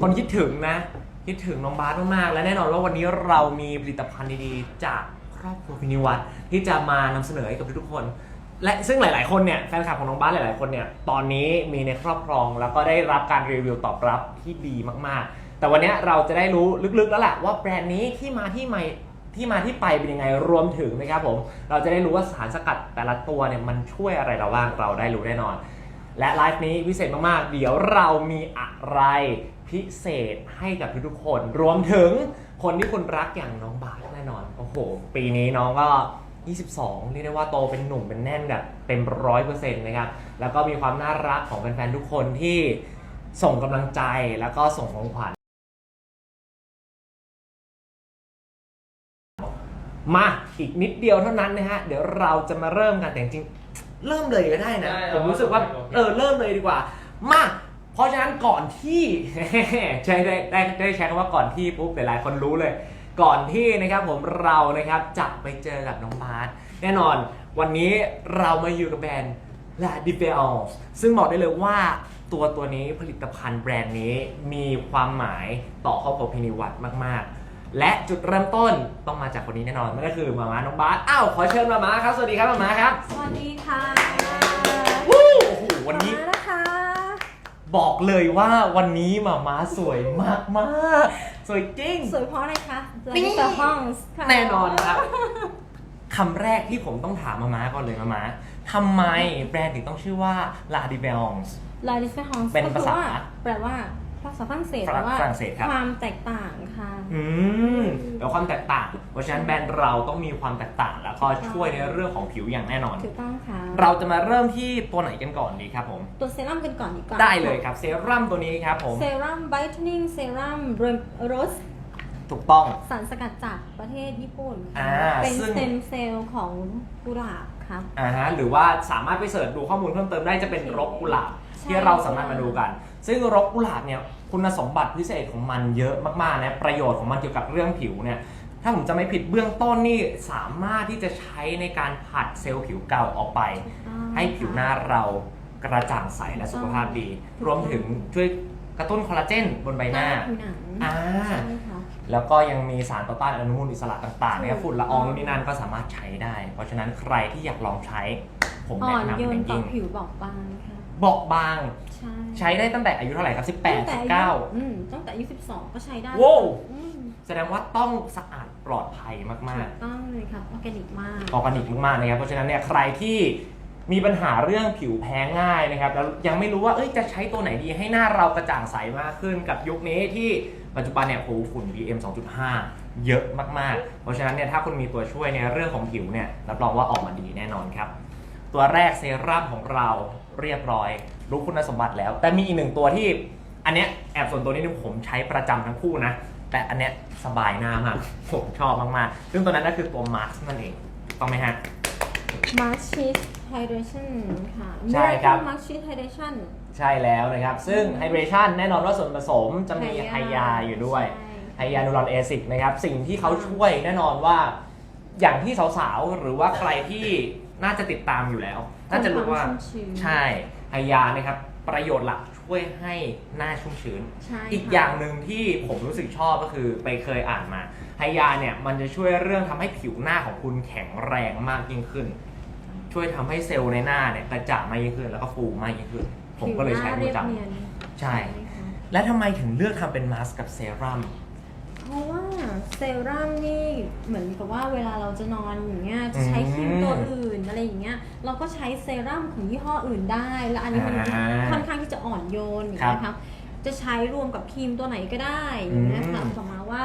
คนคิดถึงนะ คิดถึงน้องบาสมากๆ และแน่นอนว่าวันนี้เรามีผลิตภัณฑ์ดีๆ จากครอบครัวพินิวัตรที่จะมานำเสนอให้กับทุกๆคน และซึ่งหลายๆคนเนี่ยแฟนคลับของน้องบาสหลายๆคนเนี่ยตอนนี้มีในครอบครองแล้วก็ได้รับการรีวิวตอบรับที่ดีมากๆ แต่วันนี้เราจะได้รู้ลึกๆแล้วแหละว่าแบรนด์นี้ที่มาที่ไม่ที่มาที่ไปเป็นยังไงรวมถึงนะครับผม เราจะได้รู้ว่าสารสกัดแต่ละตัวเนี่ยมันช่วยอะไรเราบ้างเราได้รู้แน่นอน และไลฟ์นี้พิเศษมากๆ เดี๋ยวเรามีอะไรพิเศษให้กับทุกๆคน รวมถึงคนที่คุณรักอย่างน้องบาสแน่นอน โอ้โห ปีนี้น้องก็ 22 เรียกได้ว่าโตเป็นหนุ่มเป็นแน่นแบบเต็มร้อยเปอร์เซ็นต์นะครับ แล้วก็มีความน่ารักของแฟนๆ ทุกคนที่ส่งกำลังใจแล้วก็ส่งของขวัญ มาอีกนิดเดียวเท่านั้นนะฮะ เดี๋ยวเราจะมาเริ่มกันแต่จริง เริ่มเลยก็ได้นะ ได้ผมรู้สึกว่า โอเค เออ เริ่มเลยดีกว่า มา เพราะฉะนั้นก่อนที่ ใช้ได้ได้ได้ใช้คำว่าก่อนที่ปุ๊บหลายๆคนรู้เลย ก่อนที่นะครับผมเรานะครับจะไปเจอกับน้องบาสแน่นอนวันนี้เรามาอยู่กับแบรนด์ La d i f e r e n c e ซึ่งบอกได้เลยว่าตัวตัวนี้ผลิตภัณฑ์แบรนด์นี้มีความหมายต่อครอบครัวพินิวัตรมาก ๆ และจุดเริ่มต้นต้องมาจากคนนี้แน่นอนนั่นก็คือมาม่าน้องบาสอ้าวขอเชิญมาม่าครับสวัสดีครับมาม่าครับสวัสดีค่ะวู้โอ้โหวันนี้ มานะคะบอกเลยว่าวันนี้มาม่าสวยมากมากๆสวยจริง สวยเพราะอะไรคะนี่เตอร์ห้องค่ะแน่นอนครับคำแรกที่ผมต้องถามมาม่าก่อนเลยมาม่าทำไมแบรนด์ถึงต้องชื่อว่า La d i v e r e n c e ลายดิสเฟองเป็นภาษาแปลว่าภาษาฝรั่งเศสฝรั่งแปลว่าฝรั่งเศสครับ ความแตกต่างค่ะ อืม แล้วความแตกต่าง เพราะฉะนั้นแบรนด์เราต้องมีความแตกต่าง แล้วก็ช่วยในเรื่องของผิวอย่างแน่นอน ถูกต้องค่ะ เราจะมาเริ่มที่ตัวไหนกันก่อนดีครับผม ตัวเซรั่มกันก่อนดีกว่าได้เลยครับเซรั่มตัวนี้ครับผมเซรั่มไบท์เทนนิ่งเซรั่มโรสถูกต้องสารสกัดจากประเทศญี่ปุ่น อ่าค่ะเป็นซึ่ง สเต็มเซลล์ของกุหลาบ ครับ อ่าฮะหรือว่าสามารถไปเสิร์ชดูข้อมูลเพิ่มเติมได้จะเป็นรกกุหลาบใช่ ที่เราสามารถมาดูกัน ซึ่งรกกุหลาบเนี่ยคุณสมบัติพิเศษของมันเยอะมากๆนะประโยชน์ของมันเกี่ยวกับเรื่องผิวเนี่ยถ้าผมจะไม่ผิดเบื้องต้นนี่สามารถที่จะใช้ในการผัดเซลล์ผิวเก่าออกไปอ่าให้ผิวหน้าเรากระจ่างใสและสุขภาพดี รวมถึงช่วยกระตุ้นคอลลาเจนบนใบหน้า ผิวหนังอ่า ใช่ค่ะ แล้วก็ยังมีสารต่อต้านอนุมูลอิสระต่างๆเนี่ยถูกฝุ่นละอองนู่นนี่นั่นก็สามารถใช้ได้ เพราะฉะนั้นใครที่อยากลองใช้ ผมอ่อแนะนนำโยเป็นนต่อยิ่งผิวบอบบางค่ะบอกบางใช่ใช้ได้ตั้งแต่อายุเท่าไหร่ครับ ตั้ง18แต่อายุ19 อืมตั้งแต่อายุ12ก็ใช้ได้โว้ว อืมแสดงว่าต้องสะอาดปลอดภัยมากถูกต้องเลยครับออร์แกนิกมาก ๆออร์แกนิกมากๆนะครับเพราะฉะนั้นเนี่ยใครที่ มีปัญหาเรื่องผิวแพ้ง่ายนะครับแล้วยังไม่รู้ว่าเอ้ยจะใช้ตัวไหนดีให้หน้าเรากระจ่างใสมากขึ้นกับยุคนี้ที่ปัจจุบันเนี่ยโอ้ฝุ่น PM 2.5 เยอะมากๆ เพราะฉะนั้นเนี่ยถ้าคุณมีตัวช่วยในเรื่องของผิวเนี่ยรับรองว่าออกมาดีแน่นอนครับ ตัวแรกเซรั่มของเราเรียบร้อย รู้คุณสมบัติแล้ว แต่มีอีกหนึ่งตัวที่อันเนี้ยแอบส่วนตัวนี้ผมใช้ประจำทั้งคู่นะแต่อันเนี้ยสบายหน้ามากผมชอบมากๆซึ่งตัวนั้นก็คือตัวมาร์คนั่นเองต้องไหมฮะ มาร์ชิสไฮเดรชั่นค่ะใช่ครับ มาร์ชิสไฮเดรชั่นใช่แล้วนะครับ ซึ่งไฮเดรชันแน่นอนว่าส่วนผสมจะมีไฮยาอยู่ด้วยไฮยานูรอนเอซิกนะครับ สิ่งที่เขาช่วยแน่นอนว่า อย่างที่สาวๆ หรือว่าใครที่น่าจะติดตามอยู่แล้ว น่าจะรู้ว่าใช่ไฮยานะครับ ประโยชน์หลักช่วยให้หน้าชุ่มชื้นใช่อีกอย่างหนึ่งที่ผมรู้สึกชอบก็คือไปเคยอ่านมาไฮยาเนี่ยมันจะช่วยเรื่องทำให้ผิวหน้าของคุณแข็งแรงมากยิ่งขึ้น ช่วยทำให้เซลล์ในหน้าเนี่ยกระจ่างมากยิ่งขึ้นแล้วก็ฟูมากยิ่งขึ้น ผมก็เลยใช้ประจผิวหน้าเรียบเนียนำใช่ค่ะและทำไมถึงเลือกทำเป็นมาสก์กับเซรั่ม เพราะว่าเซรั่มนี่เหมือนกับว่าเวลาเราจะนอนอย่างเงี้ยจะใช้ครีมตัวอื่นอะไรอย่างเงี้ยเราก็ใช้เซรั่มของยี่ห้ออื่นได้ แล้วอันนี้มันอ่าค่อนข้างที่จะอ่อนโยนอย่างเงี้ยครับจะใช้รวมกับครีมตัวไหนก็ได้อย่างเงี้ยค่ะอืม ต่อมาว่า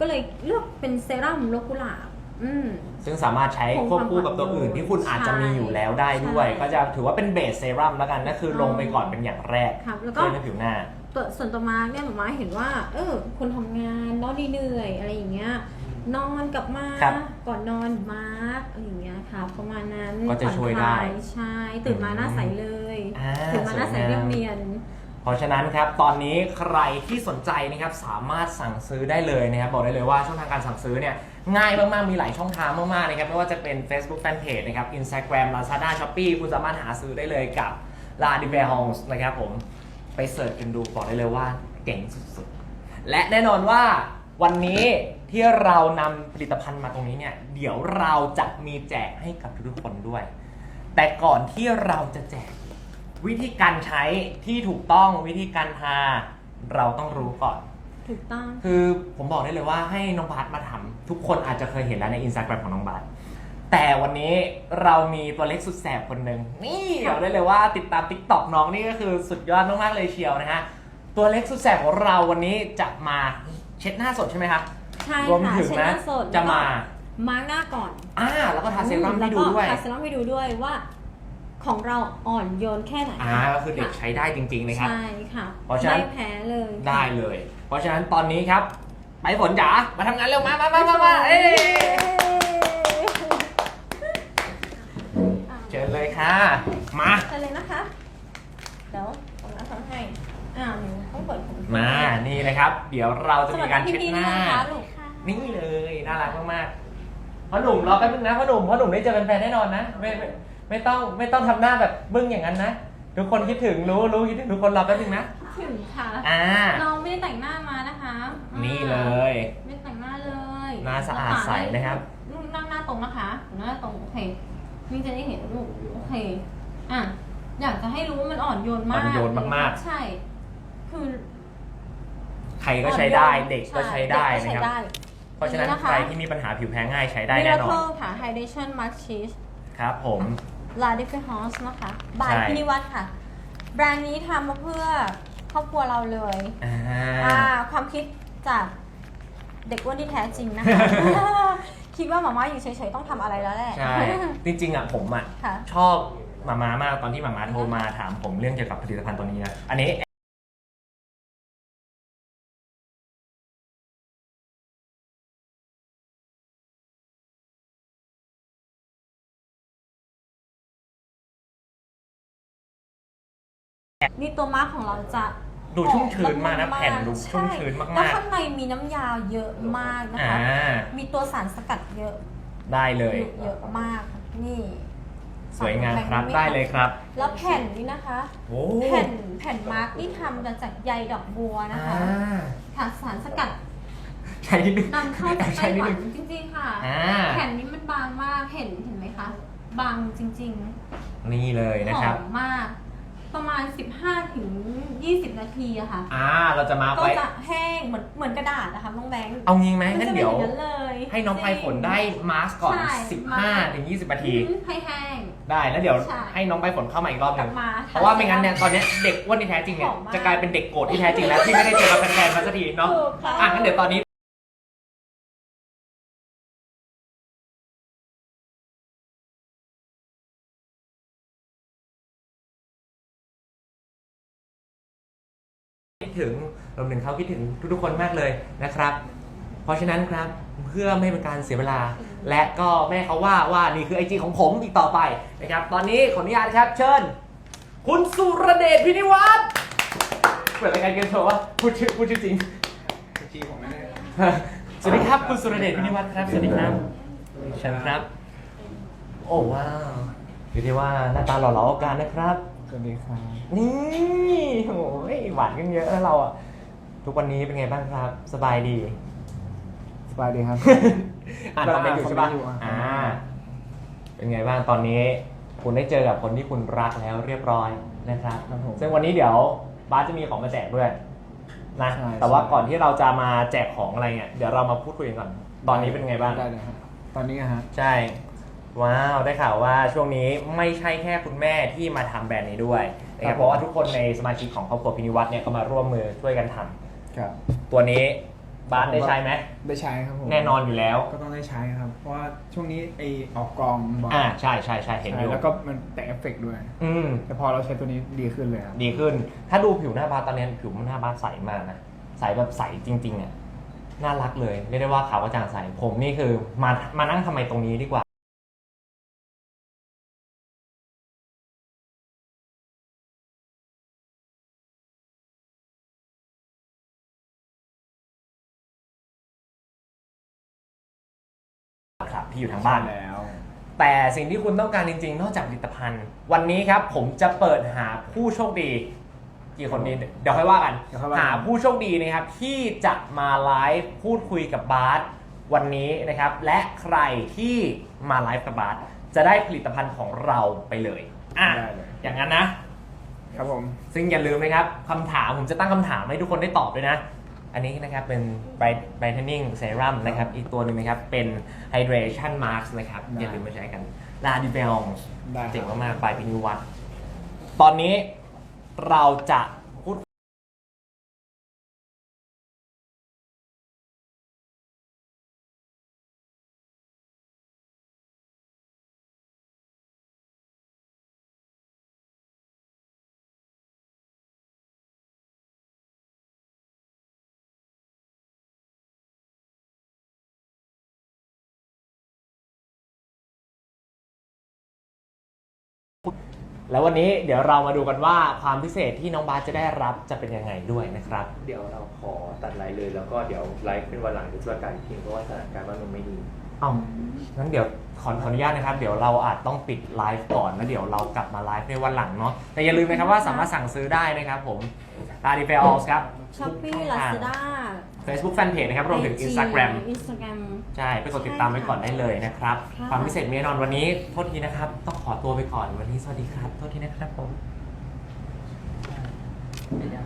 ก็เลยเลือกเป็นเซรั่มโลกุหลาบ อืม ซึ่งสามารถใช้คงควบคู่ความกับตัวอื่นอ่อนโยนที่คุณอาจจะมีอยู่แล้วได้ด้วย ใช่ ก็จะถือว่าเป็นเบสเซรั่มแล้วกันก็คือลงไปก่อนเป็นอย่างแรกครับแล้วก็ช่วยในผิวหน้า ตัวส่วนตัวมาร์กเนี่ยหมามาเห็นว่า เออคนทำงานนอนเหนื่อยๆอะไรอย่างเงี้ยนอนกลับมาครับก่อนนอนมาร์กอะไรอย่างเงี้ยค่ะประมาณนั้นก็จะช่วยได้ผ่อนคลาใช่ตื่นมาหน้าใสเลยอ่าตื่นมาหน้าใสสวยงาม เรียบเนียน เพราะฉะนั้นครับ ตอนนี้ใครที่สนใจนะครับสามารถสั่งซื้อได้เลยนะครับ บอกได้เลยว่าช่องทางการสั่งซื้อเนี่ย ง่ายมากๆ มีหลายช่องทางมากๆนะครับไม่ว่าจะเป็น Facebook Fanpage นะครับ Instagram Lazada Shopee คุณสามารถหาซื้อได้เลยกับ La d i v e r h o n s นะครับผมไปเสิร์ชกันดูบอกได้เลยว่าเก่งสุดๆ และแน่นอนว่าวันนี้ที่เรานำผลิตภัณฑ์มาตรงนี้เนี่ย เดี๋ยวเราจะมีแจกให้กับทุกๆคนด้วย แต่ก่อนที่เราจะแจกวิธีการใช้ที่ถูกต้องวิธีการทาเราต้องรู้ก่อน ถูกต้อง คือผมบอกได้เลยว่าให้น้องบาสมาทำทุกคนอาจจะเคยเห็นแล้วในอินสตาแกรมของน้องบาสแต่วันนี้เรามีตัวเล็กสุดแสบคนหนึ่งนี่บอกได้เลยว่าติดตามติ๊กต็อกน้องนี่ก็คือสุดยอดมากๆเลยเชียวนะฮะตัวเล็กสุดแสบของเราวันนี้จะมาเช็ดหน้าสดใช่ไหมครับใช่รวมค่ะถึงเช็ดหนะน้าสดจะมา มาร์กหน้าก่อนอ่าแล้วก็ทาเซรั่มให้ดูแล้ด้วยก็ทาเซรั่มให้ดูด้วยว่า ของเราอ่อนโยนแค่ไหนอ่าก็คือเด็กใช้ได้จริงๆนะครับ ใช่ค่ะเพราะฉะนั้น ไม่แพ้เลยได้เลย เพราะฉะนั้นตอนนี้ครับไปฝนจ๋ามาทำงานเร็วมามามามามาเอ้ยเชิญเลยค่ะ มาไปเลยนะคะ เดี๋ยวผมน้ำทำให้อ่าหนูต้องเปิดผมมานี่นะครับ เดี๋ยวเราจะมีการเช็ดหน้าสวัสดีพี่ๆด้วยนะคะลูกนี่เลยน่ารักมากๆพ่อหนุ่มรอแป๊บนึงนะพ่อหนุ่มพ่อหนุ่มได้เจอแฟนๆแน่นอนนะไม่ไม่ ไม่ต้องไม่ต้องทำหน้าแบบบึ้งอย่างนั้นนะ ทุกคนคิดถึงรู้รู้คิดถึงทุกคนรอแป๊บนึงนะ ถึงค่ะ อ่า น้องไม่ได้แต่งหน้ามานะคะอ่านี่เลย ไม่ได้แต่งหน้าเลยหน้าสะอาดใสนะครับ นั่งหน้าตรงนะคะหน้าตรงโอเคนี่จะได้เห็นลูกโอเค อะ อยากจะให้รู้ว่ามันอ่อนโยนมากอ่อนโยนมากๆ ใช่ คือใครก็ใช้ได้เด็กก็ช่ใช้ได้เกก็นะครับใช้ได้ เพราะฉะนั้นนี่นะคะ ใครที่มีปัญหาผิวแพ้ง่ายใช้ได้แน่นอน Miracle ค่ะ Hydration Mask Cheese ครับผม ลาดิฟเฟอร์ฮอสนะคะ บายใช่ พินิวัตค่ะ แบรนด์นี้ทำมาเพื่อครอบครัวเราเลยอ่า อ่าความคิดจากเด็กอ้วนที่แท้จริงนะคะ คิดว่าหมาม่าอยู่เฉยๆต้องทำอะไรแล้วแหละ ใช่ จริงๆอะผมอะค่ะ ชอบหมาม้ามากตอนที่หมาม้าโทรมาถามผมเรื่องเกี่ยวกับผลิตภัณฑ์ตัวนี้นะอันนี้ นี่ตัวมาร์กของเราจะดูชุ่มชื้นมากนะหอแผ่นดูใชุ่มชื้นแล้วมากข้างในมีน้ำยาเยอะมากนะๆอ่าคะมีตัวสารสกัดเยอะได้เลย เยอะมาก นี่สวยงามครับแงได้เลยครับแล้วแผ่นนี้นะคะ โอ้แผ่นแผ่นมาร์กนี่ทำมาจากใยดอกบัวนะอ่าคะค่ะสารสกัดใช้นิดนึงนำเข้าจากใช้ไต้นิหดวันึนงจริงๆค่ะ อ่าแผ่นนี้มันบางมาก เห็นเห็นไหมคะ บางจริงนี่เลยๆนะหครัอบมมาก ประมาณ 15ถึง20 นาทีอะค่ะ อ่า เราจะมาก็ไว้ จะแห้งเหมือนเหมือนกระดาษนะคะน้องแบงค์เอางี้ไหมมังั้นจะเป็นเดี๋อยวย่างนั้นเลย ให้น้องไปฝนได้มาสก์ก่อน ใช่ 15ถึง20นาที อืมให้แห้ง ได้แล้วเดี๋ยวใช่ ให้น้องไปฝนเข้ามาอีกรอบหนึ่งกลับมาเพราะว่าไม่งั้นเนี่ยตอนเนี้ยเด็กอ้วนที่แท้จริงเนี่ยหอมมากจะกลายเป็นเด็กโกรธที่แท้จริงแล้วที่ไม่ได้เจอกับแฟนๆมาสักทีเนาะ ถูกค่ะ อะงั้นเดี๋ยวตอนนี้ ถึงรวมถึงเขาคิดถึงทุกๆคนมากเลยนะครับ เพราะฉะนั้นครับเพื่อไม่เป็นการเสียเวลา และก็แม่เขาว่าว่านี่คือไอจีของผมอีกต่อไปนะครับ ตอนนี้ขออนุญาตนะครับ เชิญ คุณสุรเดชพินิวัฒน์เปิดรายการเกมโชว์ว่าพูดชื่อพูดชื่อจริง จีผมไม่ได้สวัสดีครับคุณสุรเดชพินิวัฒน์ครับ สวัสดีครับเชิญครับ โอ้ว้าวเรียกได้ว่าหน้าตาหล่อเหลาเอาการนะครับ สวัสดีครับนี่โอ้ยหวานกันเยอะแล้วเราอะทุกวันนี้เป็นไงบ้างครับ สบายดี สบายดีครับ อ่านคอมเมนต์อยู่ใช่ปะคอมเมนต์อยู่อะอ่า เป็นไงบ้างตอนนี้ คุณได้เจอกับคนที่คุณรักแล้วเรียบร้อยนะครับ ครับผม ซึ่งวันนี้เดี๋ยวบาสจะมีของมาแจกด้วยนะ ใช่แต่ว่าใช่ ก่อนที่เราจะมาแจกของอะไรเนี่ยเดี๋ยวเรามาพูดคุยกันก่อน ตอนนี้เป็นไงบ้าง ได้เลยครับตอนนี้อะฮะ ใช่ ว้าวได้ข่าวว่าช่วงนี้ไม่ใช่แค่คุณแม่ที่มาทำแบรนด์นี้ด้วยนะคครัรับบ เพราะว่าทุกคนในสมาชิกของครอบครัวพินิวัฒน์เนี่ยก็มาร่วมมือช่วยกันทำครับ ตัวนี้บาสได้ใช้ไหมได้ใช้ครับผมแน่นอนอยู่แล้ว ก็ต้องได้ใช้ครับ เพราะว่าช่วงนี้ไอออกกองบ่อยอ่าใช่ใช่ใช่เห็นอใช่ยู่แล้วก็มันแต่เอฟเฟกต์ด้วย อืมแต่พอเราใช้ตัวนี้ดีขึ้นเลยครับดีขึ้น ถ้าดูผิวหน้าบาสตอนนี้ผิวหน้าบาสใสมากนะใสแบบใสจริงๆอะน่ารักเลยเรียกได้ว่าขาวกระจ่างใสผมนี่คือมามานั่งทำไมตรงนี้ดีกว่า ที่อยู่ทางบ้าน แล้ว แต่สิ่งที่คุณต้องการจริง ๆ นอกจากผลิตภัณฑ์ วันนี้ครับผมจะเปิดหาผู้โชคดี กี่คนนี้เดี๋ยวค่อยว่ากัน เดี๋ยวค่อยว่ากัน หาผู้โชคดีนะครับที่จะมาไลฟ์พูดคุยกับบาสวันนี้นะครับ และใครที่มาไลฟ์กับบาสจะได้ผลิตภัณฑ์ของเราไปเลยอะได้เลย อย่างนั้นนะ ครับผม ซึ่งอย่าลืมนะครับคำถามผมจะตั้งคำถามให้ทุกคนได้ตอบด้วยนะ อันนี้นะครับเป็น Bright Brightening Serum นะครับ อีกตัวหนึ่งนะครับ เป็น Hydration Mask นะครับ ได้ อย่าลืมมาใช้กันลาดิเบลได้ครับ เจ๋งมากๆปลายปีนิวัตตอนนี้เราจะ แล้ววันนี้เดี๋ยวเรามาดูกันว่าความพิเศษที่น้องบาสจะได้รับจะเป็นยังไงด้วยนะครับ เดี๋ยวเราขอตัดไลฟ์เลยแล้วก็เดี๋ยวไลฟ์เป็นวันหลังจะช่วยกันอีกทีเพราะว่าสถานการณ์บ้านเมืองไม่ดีเอางั้นเดี๋ยวขอขออนุญาตนะครับ เดี๋ยวเราอาจต้องปิดไลฟ์ก่อนแล้วเดี๋ยวเรากลับมาไลฟ์ในวันหลังเนาะ แต่อย่าลืมนะครับว่าสามารถสั่งซื้อได้นะครับผมลาดิเฟลครับ ช้อปปี้ทุกช่ลาองทางซาด้า Facebook Fanpage นะครับรวมถึง Instagram อินสตาแกรม ใช่ไปกดติดตามไว้ก่อนได้เลยนะครับ ค่ะ ความพิเศษมีแน่นอนวันนี้โทษทีนะครับ ต้องขอตัวไปก่อนวันนี้สวัสดีครับโทษทีนะครับผมเป็นยัง